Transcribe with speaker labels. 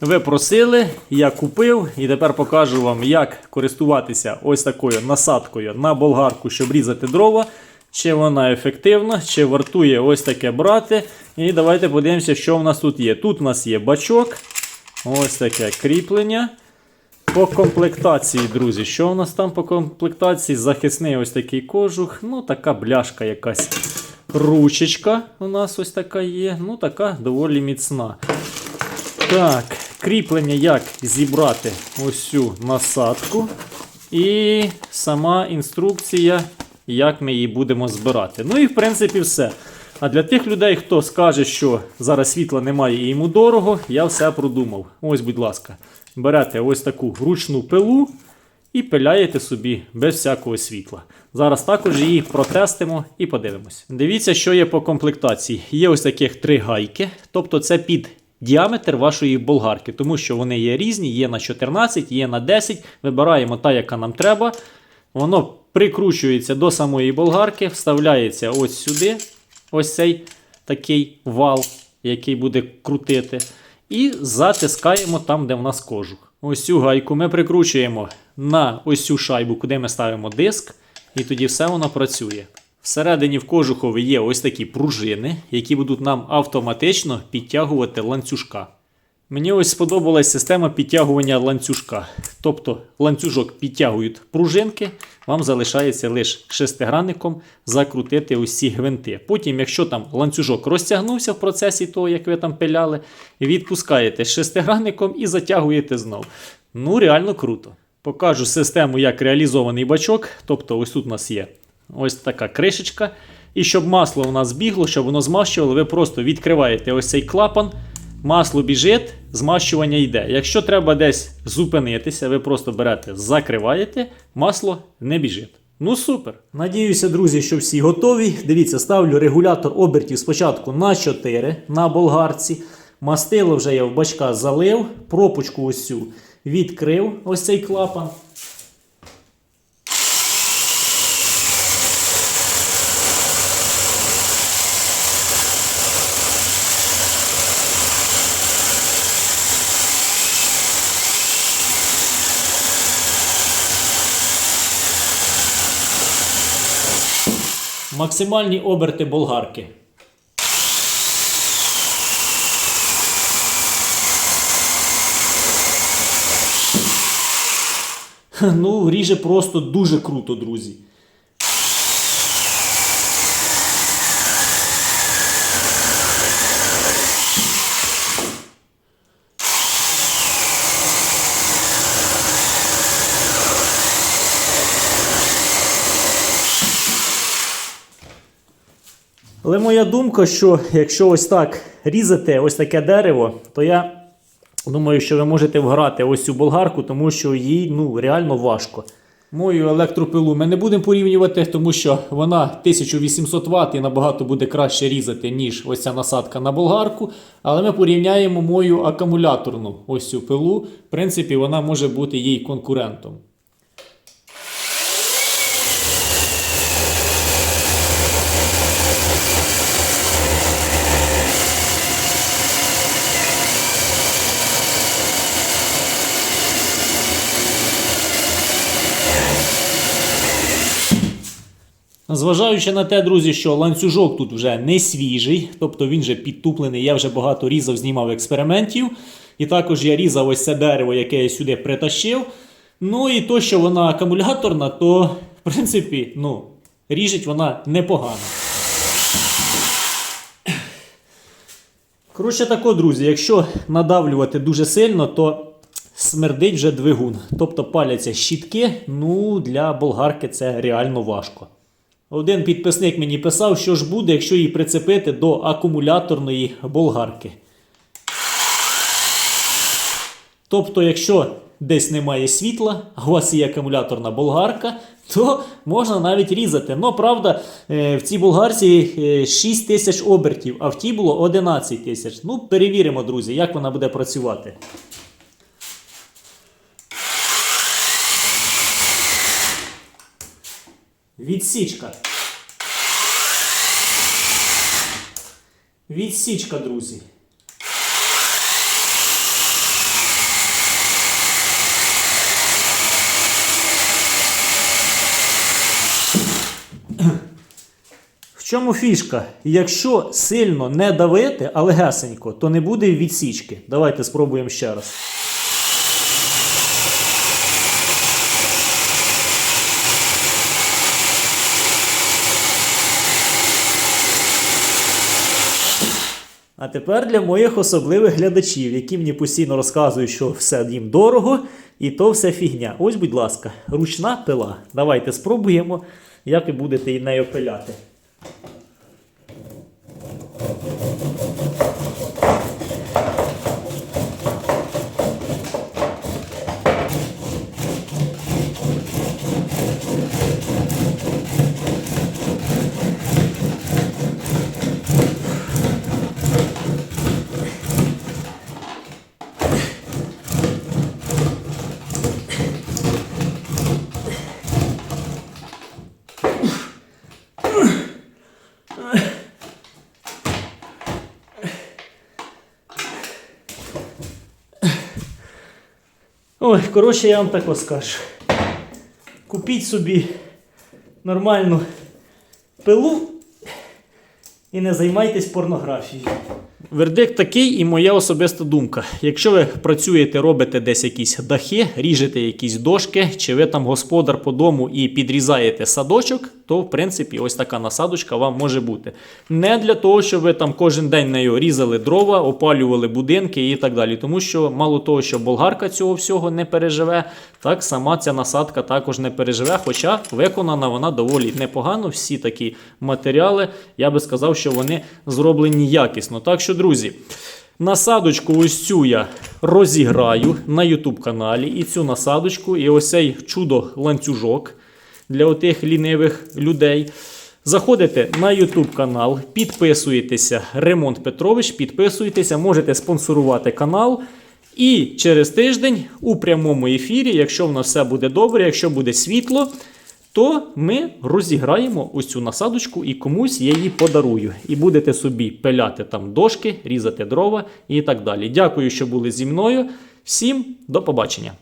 Speaker 1: Ви просили, я купив і тепер покажу вам, як користуватися ось такою насадкою на болгарку, щоб різати дрова. Чи вона ефективна, чи вартує ось таке брати. І давайте подивимося, що в нас тут є. Тут у нас є бачок, ось таке кріплення. По комплектації, друзі, що у нас там по комплектації? Захисний ось такий кожух, ну така бляшка якась. Ручечка у нас ось така є, ну така доволі міцна. Так, кріплення, як зібрати ось цю насадку. І сама інструкція, як ми її будемо збирати. Ну і в принципі все. А для тих людей, хто скаже, що зараз світла немає і йому дорого, я все продумав. Ось, будь ласка, берете ось таку ручну пилу і пиляєте собі без всякого світла. Зараз також її протестимо і подивимось. Дивіться, що є по комплектації. Є ось таких три гайки, тобто це під діаметр вашої болгарки, тому що вони є різні, є на 14, є на 10. Вибираємо та, яка нам треба. Воно прикручується до самої болгарки, вставляється ось сюди, ось цей такий вал, який буде крутити. І затискаємо там, де в нас кожух. Ось цю гайку ми прикручуємо на ось цю шайбу, куди ми ставимо диск, і тоді все воно працює. Всередині в кожухові є ось такі пружини, які будуть нам автоматично підтягувати ланцюжка. Мені ось сподобалась система підтягування ланцюжка. Тобто ланцюжок підтягують пружинки, вам залишається лише шестигранником закрутити ці гвинти. Потім, якщо там ланцюжок розтягнувся в процесі того, як ви там пиляли, відпускаєте шестигранником і затягуєте знов. Ну, реально круто. Покажу систему, як реалізований бачок. Тобто, ось тут у нас є ось така кришечка. І щоб масло у нас бігло, щоб воно змащувало, ви просто відкриваєте ось цей клапан. Масло біжить, змащування йде. Якщо треба десь зупинитися, ви просто берете, закриваєте, масло не біжить. Ну супер. Надіюся, друзі, що всі готові. Дивіться, ставлю регулятор обертів спочатку на 4 на болгарці. Мастило вже я в бачка залив, пропучку ось цю відкрив ось цей клапан. Максимальні оберти болгарки. Ну, ріже просто дуже круто, друзі. Але моя думка, що якщо ось так різати ось таке дерево, то я думаю, що ви можете вграти ось цю болгарку, тому що їй ну, реально важко. Мою електропилу ми не будемо порівнювати, тому що вона 1800 Вт і набагато буде краще різати, ніж ось ця насадка на болгарку. Але ми порівняємо мою акумуляторну ось цю пилу. В принципі, вона може бути їй конкурентом. Зважаючи на те, друзі, що ланцюжок тут вже не свіжий, тобто він вже підтуплений, я вже багато різав, знімав експериментів. І також я різав ось це дерево, яке я сюди притащив. Ну і то, що вона акумуляторна, то, в принципі, ну, ріжить вона непогано. Коротше тако, друзі, якщо надавлювати дуже сильно, то смердить вже двигун. Тобто паляться щітки, ну для болгарки це реально важко. Один підписник мені писав, що ж буде, якщо її прицепити до акумуляторної болгарки. Тобто, якщо десь немає світла, а у вас є акумуляторна болгарка, то можна навіть різати. Ну, правда, е, в цій болгарці е, 6 тисяч обертів, а в тій було 11 тисяч. Ну, перевіримо, друзі, як вона буде працювати. Відсічка. Відсічка, друзі. В чому фішка? Якщо сильно не давити, але гасенько, то не буде відсічки. Давайте спробуємо ще раз. А тепер для моїх особливих глядачів, які мені постійно розказують, що все їм дорого, і то все фігня. Ось, будь ласка, ручна пила. Давайте спробуємо, як ви будете нею пиляти. Ой, коротше, я вам так скажу. Купіть собі нормальну пилу і не займайтесь порнографією. Вердикт такий і моя особиста думка. Якщо ви працюєте, робите десь якісь дахи, ріжете якісь дошки, чи ви там господар по дому і підрізаєте садочок, то в принципі ось така насадочка вам може бути. Не для того, щоб ви там кожен день нею різали дрова, опалювали будинки і так далі. Тому що мало того, що болгарка цього всього не переживе, так сама ця насадка також не переживе. Хоча виконана вона доволі непогано. Всі такі матеріали, я би сказав, що вони зроблені якісно. Так що, друзі. Насадочку ось цю я розіграю на YouTube каналі. І цю насадочку, і ось цей чудо ланцюжок для отих лінивих людей. Заходите на YouTube канал, підписуєтеся Ремонт Петрович, підписуєтеся, можете спонсорувати канал. І через тиждень у прямому ефірі, якщо в нас все буде добре, якщо буде світло, то ми розіграємо ось цю насадочку і комусь я її подарую. І будете собі пиляти там дошки, різати дрова і так далі. Дякую, що були зі мною. Всім до побачення!